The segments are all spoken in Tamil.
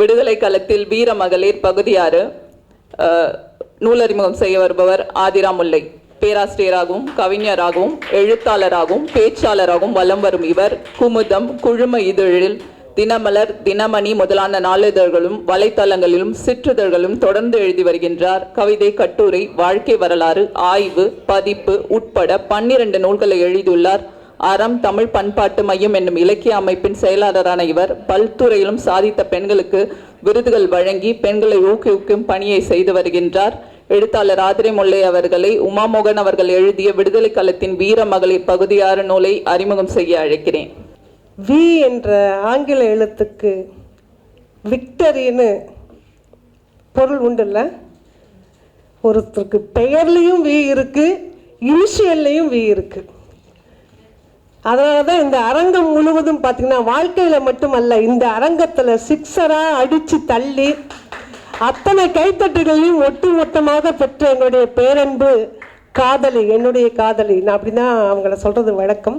விடுதலை களத்தில் வீர மகளிர் பகுதியாறு நூலறிமுகம் செய்ய வருபவர் ஆதிரா முல்லை பேராசிரியராகவும் கவிஞராகவும் எழுத்தாளராகவும் பேச்சாளராகவும் வலம் வரும் இவர் குமுதம் குழும இதழில் தினமலர் தினமணி முதலான நாளிதழ்களும் வலைத்தளங்களிலும் சிற்றிதழ்களும் தொடர்ந்து எழுதி வருகின்றார். கவிதை கட்டுரை வாழ்க்கை வரலாறு ஆய்வு பதிப்பு உட்பட பன்னிரண்டு நூல்களை எழுதியுள்ளார். அறம் தமிழ் பண்பாட்டு மையம் என்னும் இலக்கிய அமைப்பின் செயலாளரான இவர் பல்துறையிலும் சாதித்த பெண்களுக்கு விருதுகள் வழங்கி பெண்களை ஊக்குவிக்கும் பணியை செய்து வருகின்றார். எழுத்தாளர் ஆதிரை முல்லை அவர்களை உமாமோகன் அவர்கள் எழுதிய விடுதலை களத்தின் வீர மகளிர் பகுதியாறு நூலை அறிமுகம் செய்ய அழைக்கிறேன். வி என்ற ஆங்கில எழுத்துக்கு விக்டரின்னு பொருள் உண்டுல்ல? ஒருத்தருக்கு பெயர்லேயும் வி இருக்கு இனிஷியல்லையும் வி இருக்குது அதனால தான் இந்த அரங்கம் முழுவதும் பார்த்தீங்கன்னா வாழ்க்கையில் மட்டுமல்ல இந்த அரங்கத்தில் சிக்ஸராக அடித்து தள்ளி அத்தனை கைத்தட்டுகளையும் ஒட்டு மொத்தமாக பெற்ற என்னுடைய பேரன்பு காதலி என்னுடைய காதலி. நான் அப்படி தான் அவங்கள சொல்கிறது வழக்கம்.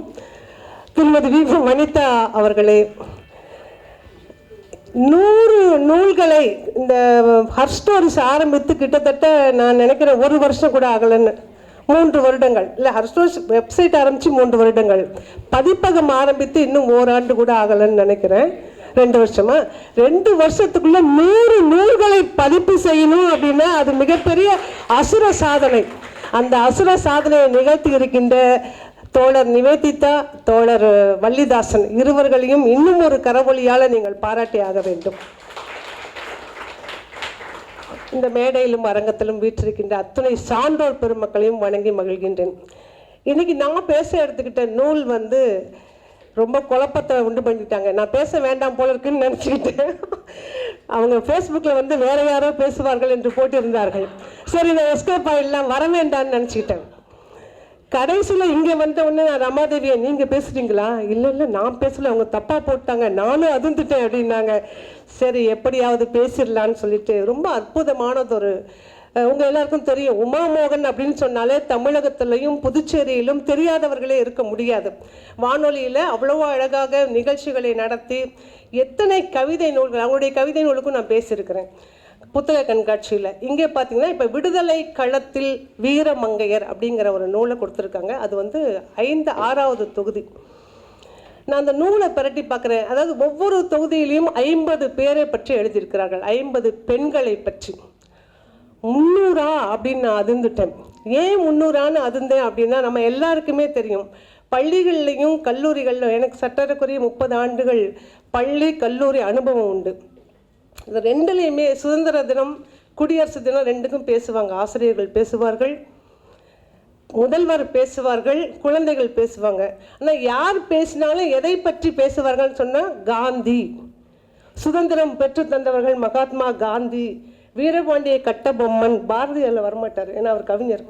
திருமதி வி. வனிதா அவர்களே நூறு நூல்களை இந்த ஹர் ஸ்டோரிஸ் ஆரம்பித்து கிட்டத்தட்ட நான் நினைக்கிறேன் ஒரு வருஷம் கூட ஆகலைன்னு. மூன்று வருடங்கள். இல்லை ஹர்ஸ்டோஸ் வெப்சைட் ஆரம்பித்து மூன்று வருடங்கள். பதிப்பகம் ஆரம்பித்து இன்னும் ஓராண்டு கூட ஆகலைன்னு நினைக்கிறேன். ரெண்டு வருஷமா? ரெண்டு வருஷத்துக்குள்ள நூறு நூல்களை பதிப்பு செய்யணும் அப்படின்னா அது மிகப்பெரிய அசுர சாதனை. அந்த அசுர சாதனையை நிகழ்த்தி இருக்கின்ற தோழர் நிவேதிதா தோழர் வள்ளிதாசன் இருவர்களையும் இன்னும் ஒரு கரவொலியால் நீங்கள் பாராட்டி ஆக வேண்டும். இந்த மேடையிலும் அரங்கத்திலும் வீற்றிருக்கின்ற அத்துணை சான்றோர் பெருமக்களையும் வணங்கி மகிழ்கின்றேன். இன்னைக்கு நான் பேச எடுத்துக்கிட்ட நூல் வந்து ரொம்ப குழப்பத்தை உண்டு பண்ணிட்டாங்க. நான் பேச வேண்டாம் போல இருக்குன்னு நினச்சிக்கிட்டேன். அவங்க ஃபேஸ்புக்கில் வந்து வேற யாரோ பேசுவார்கள் என்று போட்டிருந்தார்கள். சரி நான் எஸ்கேப் ஆகிடலாம் வர வேண்டாம்னு நினச்சிக்கிட்டேன். கடைசியில் இங்கே வந்த உடனே நான் ரமாதேவியை நீங்கள் பேசுகிறீங்களா இல்லை இல்லை நான் பேசல அவங்க தப்பாக போட்டாங்க நானும் அதிர்ந்துட்டேன் அப்படின்னாங்க. சரி எப்படியாவது பேசிடலான்னு சொல்லிட்டு ரொம்ப அற்புதமானது ஒரு உங்கள் எல்லாருக்கும் தெரியும் உமாமோகன் அப்படின்னு சொன்னாலே தமிழகத்திலையும் புதுச்சேரியிலும் தெரியாதவர்களே இருக்க முடியாது. வானொலியில் அவ்வளோ அழகாக நிகழ்ச்சிகளை நடத்தி எத்தனை கவிதை நூல்கள் அவங்களுடைய கவிதை நூலுக்கும் நான் பேசியிருக்கிறேன். புத்தக கண்காட்சியில். இங்கே பார்த்தீங்கன்னா இப்போ விடுதலை களத்தில் வீரமங்கையர் அப்படிங்கிற ஒரு நூலை கொடுத்துருக்காங்க. அது வந்து ஐந்து ஆறாவது தொகுதி. நான் அந்த நூலை பிரட்டி பார்க்குறேன். அதாவது ஒவ்வொரு தொகுதியிலையும் ஐம்பது பேரை பற்றி எழுதியிருக்கிறார்கள். ஐம்பது பெண்களை பற்றி. முந்நூறா அப்படின்னு நான் அதிர்ந்துட்டேன். ஏன் முந்நூறான்னு அதிர்ந்தேன் அப்படின்னா நம்ம எல்லாருக்குமே தெரியும். பள்ளிகள்லையும் கல்லூரிகளிலும் எனக்கு சட்டரக்குரிய முப்பது ஆண்டுகள் பள்ளி கல்லூரி அனுபவம் உண்டு. இந்த ரெண்டுலேயுமே சுதந்திர தினம் குடியரசு தினம் ரெண்டுக்கும் பேசுவாங்க. ஆசிரியர்கள் பேசுவார்கள் முதல்வர் பேசுவார்கள் குழந்தைகள் பேசுவாங்க. ஆனால் யார் பேசினாலும் எதை பற்றி பேசுவார்கள்னு சொன்னால் காந்தி. சுதந்திரம் பெற்று தந்தவர்கள் மகாத்மா காந்தி. வீரபாண்டிய கட்டபொம்மன். பாரதியாரில் வரமாட்டார். ஏன்னா அவர் கவிஞர்.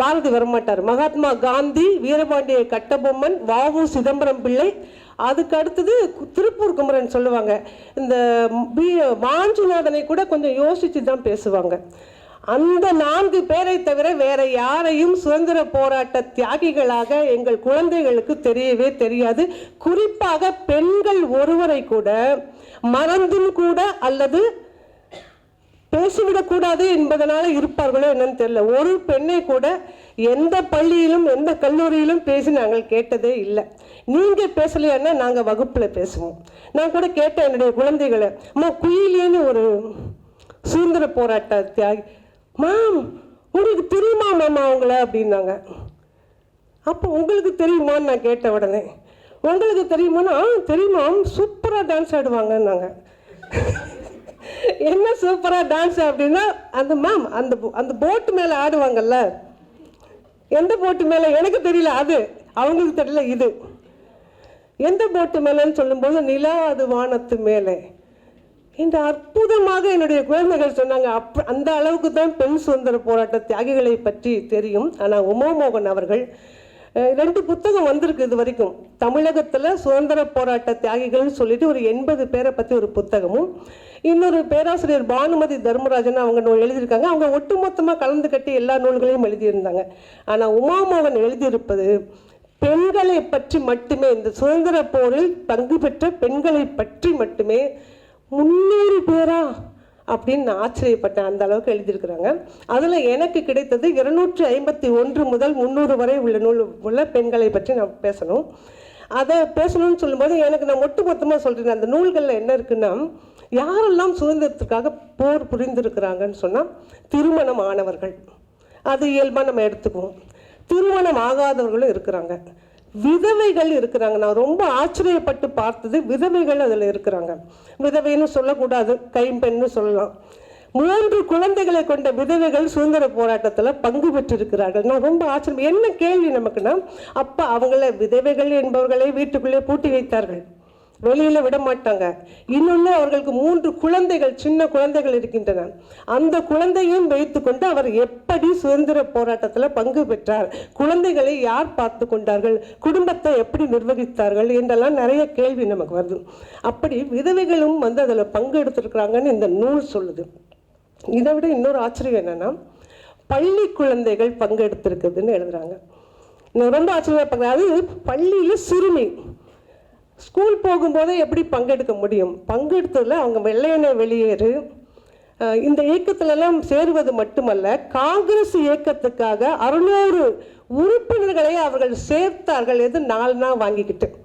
பாரதி வரமாட்டார். மகாத்மா காந்தி வீரபாண்டிய கட்டபொம்மன் வாவு சிதம்பரம் பிள்ளை அதுக்கு அடுத்தது திருப்பூர் குமரன் சொல்லுவாங்க. இந்த பி- வாஞ்சிநாதனை கூட கொஞ்சம் யோசித்து தான் பேசுவாங்க. அந்த நான்கு பேரை தவிர வேற யாரையும் சுதந்திர போராட்ட தியாகிகளாக எங்கள் குழந்தைகளுக்கு தெரியவே தெரியாது. குறிப்பாக பெண்கள் ஒருவரை கூட மறந்தும் கூட அல்லது பேசிவிடக்கூடாது என்பதனால இருப்பார்களோ என்னன்னு தெரியல. ஒரு பெண்ணை கூட எந்த பள்ளியிலும் எந்த கல்லூரியிலும் பேசி நாங்கள் கேட்டதே இல்லை. நீங்க பேசலையான்னா நாங்க வகுப்புல பேசுவோம். நான் கூட கேட்டேன் என்னுடைய குழந்தைகளை. அம்மா குயிலேன்னு ஒரு சுதந்திர போராட்ட தியாகி மாம் உங்களுக்கு தெரியுமா மேம் அவங்கள? அப்படின்னாங்க. அப்போ உங்களுக்கு தெரியுமான்னு நான் கேட்ட உடனே உங்களுக்கு தெரியுமான்னா? ஆ தெரியுமா சூப்பராக டான்ஸ் ஆடுவாங்கன்னாங்க. என்ன சூப்பராக டான்ஸ் அப்படின்னா அந்த மேம் அந்த அந்த போட்டு மேலே ஆடுவாங்கல்ல? எந்த போட்டு மேலே? எனக்கு தெரியல அது. அவங்களுக்கு தெரியல இது. எந்த போட்டு மேலேன்னு சொல்லும்போது நிலா அது வானத்து மேலே. இந்த அற்புதமாக என்னுடைய குழந்தைகள் சொன்னாங்க. அப் அந்த அளவுக்கு தான் பெண் சுதந்திர போராட்ட தியாகிகளை பற்றி தெரியும். ஆனால் உமாமோகன் அவர்கள் ரெண்டு புத்தகம் வந்திருக்கு இது வரைக்கும். தமிழகத்தில் சுதந்திர போராட்ட தியாகிகள்னு சொல்லிட்டு ஒரு எண்பது பேரை பற்றி ஒரு புத்தகமும் இன்னொரு பேராசிரியர் பானுமதி தர்மராஜன் அவங்க நூல் எழுதியிருக்காங்க. அவங்க ஒட்டுமொத்தமாக கலந்து கட்டி எல்லா நூல்களையும் எழுதியிருந்தாங்க. ஆனால் உமாமோகன் எழுதியிருப்பது பெண்களை பற்றி மட்டுமே இந்த சுதந்திர போரில் பங்கு பெற்ற பெண்களை பற்றி மட்டுமே முன்னூறு பேரா? அப்படின்னு நான் ஆச்சரியப்பட்டேன். அந்த அளவுக்கு எழுதியிருக்கிறாங்க. அதில் எனக்கு கிடைத்தது இருநூற்றி ஐம்பத்தி ஒன்று முதல் முந்நூறு வரை உள்ள நூல் உள்ள பெண்களை பற்றி நான் பேசணும். அதை பேசணும்னு சொல்லும்போது எனக்கு நான் ஒட்டு மொத்தமாக சொல்கிறேன் அந்த நூல்களில் என்ன இருக்குன்னா யாரெல்லாம் சுதந்திரத்துக்காக போர் புரிந்திருக்கிறாங்கன்னு சொன்னால் திருமணம் ஆனவர்கள் அது இயல்பாக நம்ம எடுத்துக்குவோம். திருமணம் ஆகாதவர்களும் இருக்கிறாங்க. விதவைகள் இருக்கிறாங்க. நான் ரொம்ப ஆச்சரியப்பட்டு பார்த்தது விதவைகள் அதில் இருக்கிறாங்க. விதவைன்னு சொல்லக்கூடாது கைம்பெண்ணு சொல்லலாம். மூன்று குழந்தைகளை கொண்ட விதவைகள் சுதந்திர போராட்டத்தில் பங்கு பெற்றிருக்கிறார்கள். நான் ரொம்ப ஆச்சரியம். என்ன கேள்வி நமக்குன்னா அப்போ அவங்கள விதவைகள் என்பவர்களை வீட்டுக்குள்ளே பூட்டி வைத்தார்கள். வெளியில விட மாட்டாங்க. இன்னொன்று அவர்களுக்கு மூன்று குழந்தைகள் சின்ன குழந்தைகள் இருக்கின்றன. அந்த குழந்தையும் வைத்துக்கொண்டு அவர் எப்படி சுதந்திர போராட்டத்தில் பங்கு பெற்றார்? குழந்தைகளை யார் பார்த்து கொண்டார்கள்? குடும்பத்தை எப்படி நிர்வகித்தார்கள்? என்றெல்லாம் நிறைய கேள்வி நமக்கு வருது. அப்படி விதவைகளும் வந்து அதில் பங்கு எடுத்திருக்கிறாங்கன்னு இந்த நூல் சொல்லுது. இதை விட இன்னொரு ஆச்சரியம் என்னென்னா பள்ளி குழந்தைகள் பங்கெடுத்திருக்குதுன்னு எழுதுறாங்க. நான் ரொம்ப ஆச்சரியப்படுறேன் அது பள்ளியில் சிறுமி. ஸ்கூல் போகும்போதே எப்படி பங்கெடுக்க முடியும்? பங்கெடுத்ததில் அவங்க வெள்ளையனை வெளியேறு. இந்த இயக்கத்திலெல்லாம் சேருவது மட்டுமல்ல காங்கிரஸ் இயக்கத்துக்காக அறுநூறு உறுப்பினர்களை அவர்கள் சேர்த்தார்கள் எது நாலுனா வாங்கிக்கிட்டு.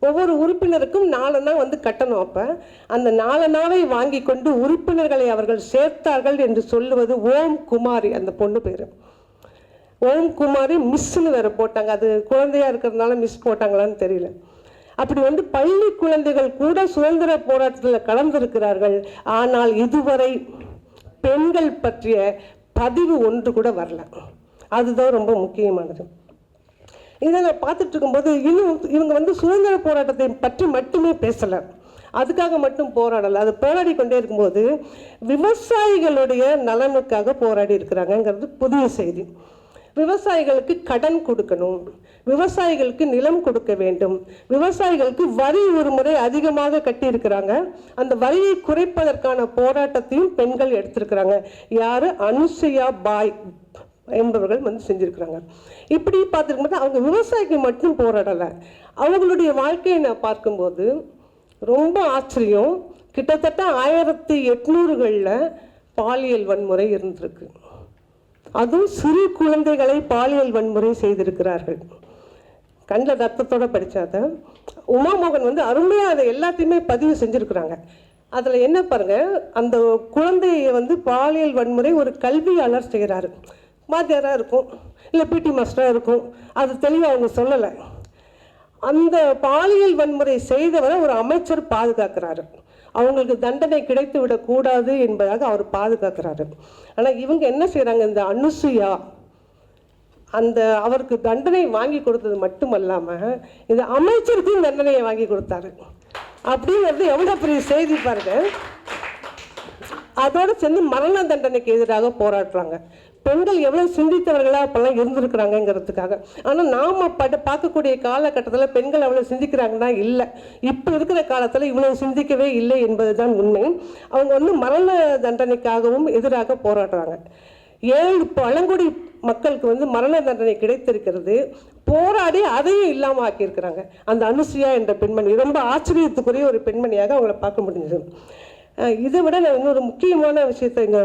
ஒவ்வொரு உறுப்பினருக்கும் நாலனா வந்து கட்டணும் அப்போ. அந்த நாலனாவை வாங்கி கொண்டு உறுப்பினர்களை அவர்கள் சேர்த்தார்கள் என்று சொல்லுவது ஓம் குமாரி அந்த பொண்ணு பேர். ஓம் குமாரி மிஸ்ஸுன்னு வேறு போட்டாங்க. அது குழந்தையாக இருக்கிறதுனால மிஸ் போட்டாங்களான்னு தெரியல. அப்படி வந்து பள்ளி குழந்தைகள் கூட சுதந்திர போராட்டத்தில் கலந்திருக்கிறார்கள். ஆனால் இதுவரை பெண்கள் பற்றிய பதிவு ஒன்று கூட வரல. அதுதான் ரொம்ப முக்கியமானது. இதை நான் பார்த்துட்டு இருக்கும்போது இன்னும் இவங்க வந்து சுதந்திர போராட்டத்தை பற்றி மட்டுமே பேசலை. அதுக்காக மட்டும் போராடலை. அது போராடி கொண்டே இருக்கும்போது விவசாயிகளுடைய நலனுக்காக போராடி இருக்கிறாங்கங்கிறது புதிய செய்தி. விவசாயிகளுக்கு கடன் கொடுக்கணும். விவசாயிகளுக்கு நிலம் கொடுக்க வேண்டும். விவசாயிகளுக்கு வரி ஒரு முறை அதிகமாக கட்டியிருக்கிறாங்க. அந்த வரியை குறைப்பதற்கான போராட்டத்தையும் பெண்கள் எடுத்திருக்கிறாங்க. யார்? அனுசையா பாய். என்பவர்கள் வந்து செஞ்சுருக்குறாங்க. இப்படி பார்த்துருக்கும்போது அவங்க விவசாயிக்கு மட்டும் போராடலை. அவங்களுடைய வாழ்க்கையை நான் பார்க்கும்போது ரொம்ப ஆச்சரியம். கிட்டத்தட்ட ஆயிரத்தி எட்நூறுகளில் பாலியல் வன்முறை இருந்திருக்கு. அதுவும் சிறு குழந்தைகளை பாலியல் வன்முறை செய்திருக்கிறார்கள். கண்ணில் ரத்தத்தோடு படித்தாத உமாமோகன் வந்து அருமையாக அதை எல்லாத்தையுமே பதிவு செஞ்சுருக்குறாங்க. அதில் என்ன பாருங்க அந்த குழந்தையை வந்து பாலியல் வன்முறை ஒரு கல்வியாளர் செய்கிறாரு வாத்தியாராக இருக்கும் இல்லை பிடி மாஸ்டராக இருக்கும். அது தெளிவாக அவங்க சொல்லலை. அந்த பாலியல் வன்முறை செய்தவரை ஒரு அமைச்சர் பாதுகாக்கிறாரு. அவங்களுக்கு தண்டனை கிடைத்து விடக்கூடாது என்பதாக அவர் பாதுகாக்கிறாரு. ஆனால் இவங்க என்ன செய்கிறாங்க இந்த அனுசுயா அந்த அவருக்கு தண்டனை வாங்கி கொடுத்தது மட்டுமல்லாமல் இந்த அமைச்சருக்கும் தண்டனையை வாங்கி கொடுத்தாரு. அப்படிங்கிறது எவ்வளோ பெரிய செய்தி பாருங்க. அதோடு சேர்ந்து மரண தண்டனைக்கு எதிராக போராடுறாங்க. பெண்கள் எவ்வளவு சிந்தித்தவர்களா அப்பெல்லாம் இருந்திருக்கிறாங்கிறதுக்காக ஆனால் நாம பட பார்க்கக்கூடிய காலகட்டத்தில் பெண்கள் அவ்வளவு சிந்திக்கிறாங்கன்னா இல்லை. இப்போ இருக்கிற காலத்தில் இவ்வளவு சிந்திக்கவே இல்லை என்பதுதான் உண்மை. அவங்க வந்து மரண தண்டனைக்காகவும் எதிராக போராடுறாங்க. ஏழு பழங்குடி மக்களுக்கு வந்து மரண தண்டனை கிடைத்திருக்கிறது. போராடி அதையும் இல்லாமல் ஆக்கியிருக்கிறாங்க. அந்த அனுசுயா என்ற பெண்மணி ரொம்ப ஆச்சரியத்துக்குரிய ஒரு பெண்மணியாக அவங்கள பார்க்க முடிஞ்சது. இதை விட நான் இன்னொரு முக்கியமான விஷயத்தை இங்கே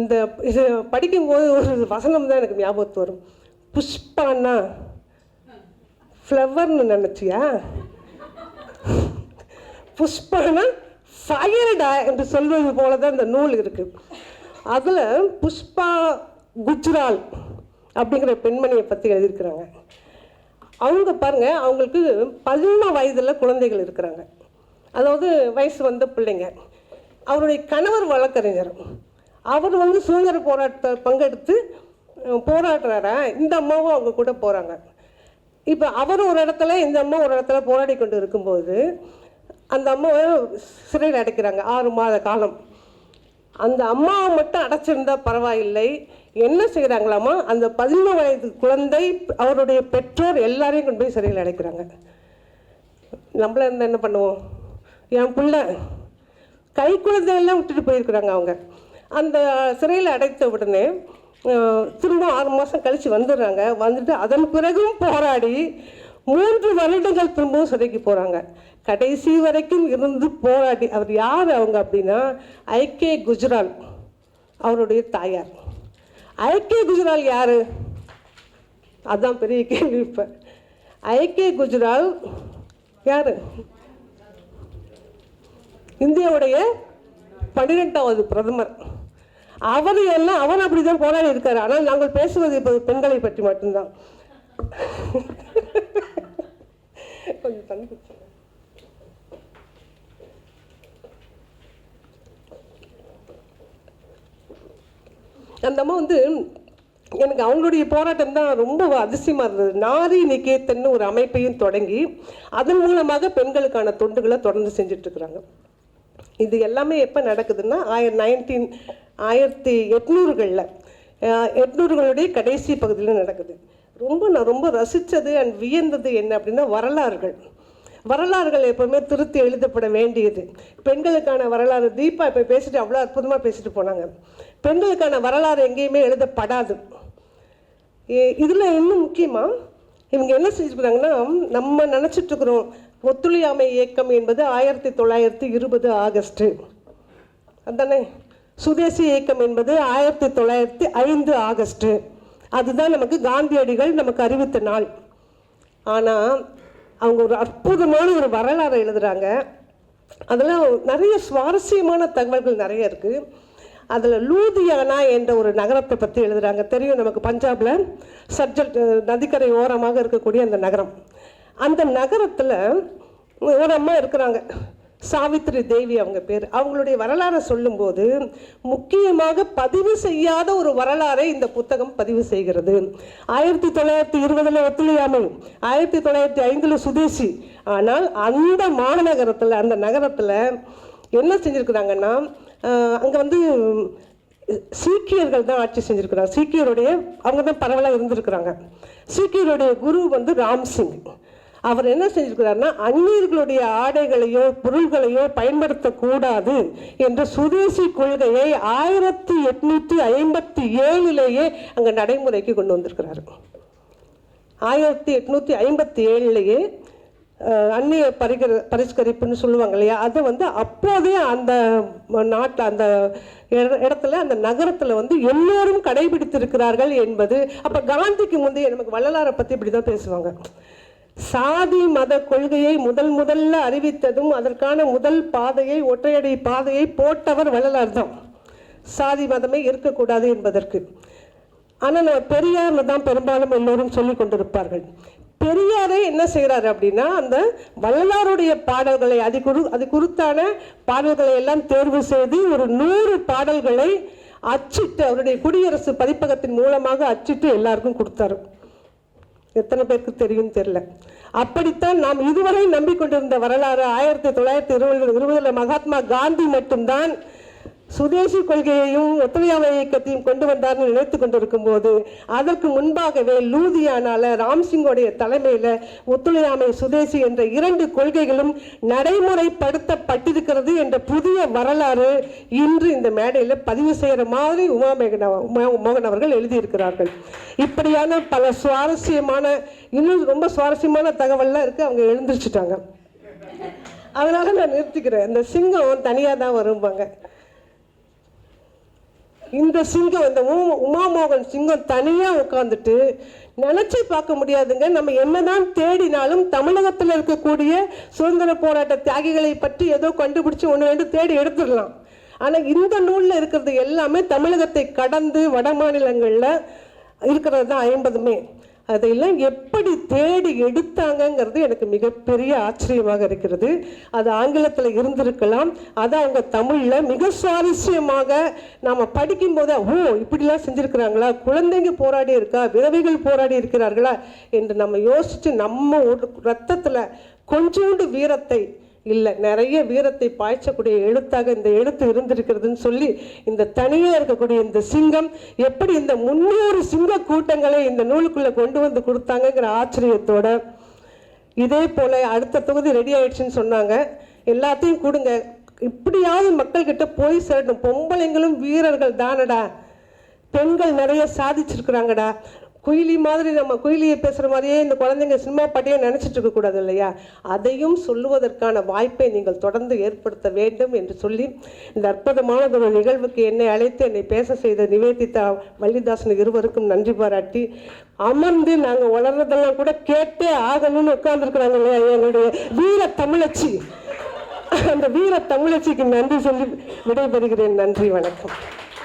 இந்த இது படிக்கும்போது ஒரு வசனம் தான் எனக்கு ஞாபகத்து வரும். புஷ்பான்னா ஃப்ளவர்னு நினச்சியா? புஷ்பானா ஃபயர்டா என்று சொல்வது போல தான் இந்த நூல் இருக்கு. அதில் புஷ்பா குஜ்ரால் அப்படிங்கிற பெண்மணியை பற்றி எழுதியிருக்கிறாங்க. அவங்க பாருங்க அவங்களுக்கு பதினொன்று வயதில் குழந்தைகள் இருக்கிறாங்க. அதாவது வயசு வந்த பிள்ளைங்க. அவருடைய கணவர் வழக்கறிஞர். அவர் வந்து சுதந்திர போராட்டத்தை பங்கெடுத்து போராடுறாரா? இந்த அம்மாவும் அவங்க கூட போகிறாங்க இப்போ அவர் ஒரு இடத்துல இந்த அம்மா ஒரு இடத்துல போராடி கொண்டு இருக்கும்போது அந்த அம்மாவை சிறையில் அடைக்கிறாங்க ஆறு மாத காலம். அந்த அம்மாவை மட்டும் அடைச்சிருந்தா பரவாயில்லை. என்ன செய்கிறாங்களாமா அந்த பதினொன்று வயது குழந்தை அவருடைய பெற்றோர் எல்லாரையும் கொண்டு போய் சிறையில் அடைக்கிறாங்க. நம்மள இருந்தால் என்ன பண்ணுவோம்? என் பிள்ளை கை குழந்தையெல்லாம் விட்டுட்டு போயிருக்கிறாங்க அவங்க. அந்த சிறையில் அடைத்த உடனே திரும்ப ஆறு மாதம் கழித்து வந்துடுறாங்க. வந்துட்டு அதன் பிறகும் போராடி மூன்று வருடங்கள் திரும்பவும் சிறைக்கு போகிறாங்க கடைசி வரைக்கும் இருந்து போராடி அவர் யார் அவங்க அப்படின்னா ஐகே குஜ்ரால் அவருடைய தாயார். ஐகே குஜ்ரால் யார்? அதான் பெரிய கேள்வி இப்போ. ஐகே குஜ்ரால் யார்? இந்தியாவுடைய பன்னிரெண்டாவது பிரதமர். அவனு எல்லாம் அவர் அப்படி தான் போராடி இருக்காரு. ஆனால் நாங்கள் பேசுவது இப்போ பெண்களை பற்றி மட்டும்தான். கொஞ்சம் தண்ணி அந்த அம்மா வந்து எனக்கு அவங்களுடைய போராட்டம் தான் ரொம்ப அதிசயமாக இருந்தது. நாரி நிகேத்தன் ஒரு அமைப்பையும் தொடங்கி அதன் மூலமாக பெண்களுக்கான தொண்டுகளை தொடர்ந்து செஞ்சிட்ருக்குறாங்க இது எல்லாமே எப்போ நடக்குதுன்னா ஆயிரம் நைன்டீன் ஆயிரத்தி எட்நூறுகளில் எட்நூறுகளுடைய கடைசி பகுதியில் நடக்குது. ரொம்ப நான் ரொம்ப ரசித்தது அண்ட் வியந்தது என்ன அப்படின்னா வரலாறுகள். வரலாறுகள் எப்போவுமே திருத்தி எழுதப்பட வேண்டியது. பெண்களுக்கான வரலாறு தீபா இப்போ பேசிட்டு அவ்வளோ அற்புதமாக பேசிட்டு போனாங்க. பெண்களுக்கான வரலாறு எங்கேயுமே எழுதப்படாது. இதில் இன்னும் முக்கியமாக இவங்க என்ன செஞ்சுருக்குறாங்கன்னா நம்ம நினச்சிட்ருக்குறோம் ஒத்துழையாமை இயக்கம் என்பது ஆயிரத்தி தொள்ளாயிரத்தி இருபது ஆகஸ்ட்டு. அதானே? சுதேசி இயக்கம் என்பது ஆயிரத்தி தொள்ளாயிரத்தி ஐந்து ஆகஸ்ட். அதுதான் நமக்கு காந்தியடிகள் நமக்கு அறிவித்த நாள். ஆனால் அவங்க ஒரு அற்புதமான ஒரு வரலாறை எழுதுகிறாங்க அதெல்லாம் நிறைய சுவாரஸ்யமான தகவல்கள் நிறைய இருக்குது அதில் லூதியானா என்ற ஒரு நகரத்தை பற்றி எழுதுகிறாங்க தெரியும் நமக்கு பஞ்சாபில் சர்ஜல் நதிக்கரை ஓரமாக இருக்கக்கூடிய அந்த நகரம். அந்த நகரத்தில் ஓரமாக இருக்கிறாங்க. சாவித்ரி தேவி அவங்க பேர். அவங்களுடைய வரலாறை சொல்லும்போது முக்கியமாக பதிவு செய்யாத ஒரு வரலாறை இந்த புத்தகம் பதிவு செய்கிறது. ஆயிரத்தி தொள்ளாயிரத்தி இருபதில் ஒத்துழையாமை ஆயிரத்தி தொள்ளாயிரத்தி ஐந்தில் சுதேசி. ஆனால் அந்த மாநகரத்தில் அந்த நகரத்தில் என்ன செஞ்சுருக்குறாங்கன்னா அங்கே வந்து சீக்கியர்கள் தான் ஆட்சி செஞ்சுருக்குறாங்க. சீக்கியருடைய அவங்க தான் பரவலாக இருந்திருக்கிறாங்க. சீக்கியருடைய குரு வந்து ராம் சிங். அவர் என்ன செஞ்சிருக்கிறாருன்னா அந்நியர்களுடைய ஆடைகளையோ பொருள்களையோ பயன்படுத்தக்கூடாது என்ற சுதேசி கொள்கையை ஆயிரத்தி எட்நூற்றி ஐம்பத்தி ஏழிலேயே அங்கே நடைமுறைக்கு கொண்டு வந்திருக்கிறாரு. ஆயிரத்தி எட்நூற்றி ஐம்பத்தி ஏழுலேயே அந்நிய பரிகர பரிஷ்கரிப்புன்னு சொல்லுவாங்க இல்லையா அது வந்து அப்போதே அந்த நாட்டில் அந்த இட- இடத்துல அந்த நகரத்தில் வந்து எல்லோரும் கடைபிடித்திருக்கிறார்கள் என்பது அப்போ காந்திக்கு முந்தைய நமக்கு வள்ளலாரை பற்றி இப்படி தான் பேசுவாங்க. சாதி மத கொள்கையை முதல் முதல்ல அறிவித்ததும் அதற்கான முதல் பாதையை ஒற்றையடி பாதையை போட்டவர் வள்ளலார் தான் சாதி மதமே இருக்கக்கூடாது என்பதற்கு. ஆனால் நான் தான் பெரும்பாலும் எல்லோரும் சொல்லி கொண்டிருப்பார்கள். பெரியாரே என்ன செய்கிறாரு அப்படின்னா அந்த வள்ளலாருடைய பாடல்களை அது குரு அது குறித்தான பாடல்களை எல்லாம் தேர்வு செய்து ஒரு நூறு பாடல்களை அச்சிட்டு அவருடைய குடியரசு பதிப்பகத்தின் மூலமாக அச்சிட்டு எல்லாருக்கும் கொடுத்தாரு. எத்தனை பேருக்கு தெரியும் தெரியல. அப்படித்தான் நாம் இதுவரை நம்பிக்கொண்டிருந்த வரலாறு ஆயிரத்தி தொள்ளாயிரத்தி இருபது இருபதுல மகாத்மா காந்தி மட்டும்தான் சுதேசி கொள்கையையும் ஒத்துழையாமை இயக்கத்தையும் கொண்டு வந்தார்னு நினைத்து கொண்டிருக்கும் போது அதற்கு முன்பாகவே லூதியானால ராம்சிங்கோடைய தலைமையில் ஒத்துழையாமை சுதேசி என்ற இரண்டு கொள்கைகளும் நடைமுறைப்படுத்தப்பட்டிருக்கிறது என்ற புதிய வரலாறு இன்று இந்த மேடையில் பதிவு செய்கிற மாதிரி உமா மேகன மோகன் அவர்கள் எழுதியிருக்கிறார்கள். இப்படியான பல சுவாரஸ்யமான இன்னும் ரொம்ப சுவாரஸ்யமான தகவல்லாம் இருக்குது அவங்க எழுந்திரிச்சிட்டாங்க. அதனால நான் நிறுத்திக்கிறேன். இந்த சிங்கம் தனியாக தான் வரும்பாங்க. இந்த சிங்கம் இந்த உமாமோகன் சிங்கம் தனியாக உட்காந்துட்டு நினச்சி பார்க்க முடியாதுங்க. நம்ம என்னதான் தேடினாலும் தமிழகத்தில் இருக்கக்கூடிய சுதந்திர போராட்ட தியாகிகளை பற்றி ஏதோ கண்டுபிடிச்சு ஒன்று ரெண்டு தேடி எடுத்துடலாம். ஆனால் இந்த நூலில் இருக்கிறது எல்லாமே தமிழகத்தை கடந்து வட மாநிலங்களில் இருக்கிறது தான் ஐம்பதுமே. அதையெல்லாம் எப்படி தேடி எடுத்தாங்கங்கிறது எனக்கு மிகப்பெரிய ஆச்சரியமாக இருக்கிறது. அது ஆங்கிலத்தில் இருந்திருக்கலாம். அதை அவங்க தமிழில் மிக சுவாரஸ்யமாக நாம் படிக்கும்போதே ஓ இப்படிலாம் செஞ்சுருக்கிறாங்களா? குழந்தைங்க போராடி இருக்கா? விதவைகள் போராடி இருக்கிறார்களா? என்று நம்ம யோசித்து நம்ம ஒரு ரத்தத்தில் கொஞ்சோண்டு வீரத்தை இல்லை நிறைய வீரத்தை பாய்ச்சக்கூடிய எழுத்தாக இந்த எழுத்து இருந்திருக்கிறதுன்னு சொல்லி இந்த தனியாக இருக்கக்கூடிய இந்த சிங்கம் எப்படி இந்த முன்னூறு சிங்க கூட்டங்களை இந்த நூலுக்குள்ளே கொண்டு வந்து கொடுத்தாங்கங்கிற ஆச்சரியத்தோட இதே போல் அடுத்த தொகுதி ரெடி ஆயிடுச்சுன்னு சொன்னாங்க. எல்லாத்தையும் கொடுங்க. இப்படியாவது மக்கள்கிட்ட போய் சேரணும். பொம்பளைங்களும் வீரர்கள் தானடா. பெண்கள் நிறைய சாதிச்சிருக்கிறாங்கடா. குயிலி மாதிரி நம்ம குயிலியை பேசுகிற மாதிரியே இந்த குழந்தைங்க சினிமா பாட்டியே நினச்சிட்டு இருக்கக்கூடாது இல்லையா? அதையும் சொல்லுவதற்கான வாய்ப்பை நீங்கள் தொடர்ந்து ஏற்படுத்த வேண்டும் என்று சொல்லி இந்த அற்புதமானதொரு நிகழ்வுக்கு என்னை அழைத்து என்னை பேச செய்த நிவேதிதா வள்ளிதாசன் இருவருக்கும் நன்றி பாராட்டி அமர்ந்து நாங்கள் வளர்றதெல்லாம் கூட கேட்டே ஆகணும்னு உட்கார்ந்துருக்குறாங்க இல்லையா? எங்களுடைய வீர தமிழச்சி. அந்த வீர தமிழச்சிக்கு நன்றி சொல்லி விடைபெறுகிறேன். நன்றி வணக்கம்.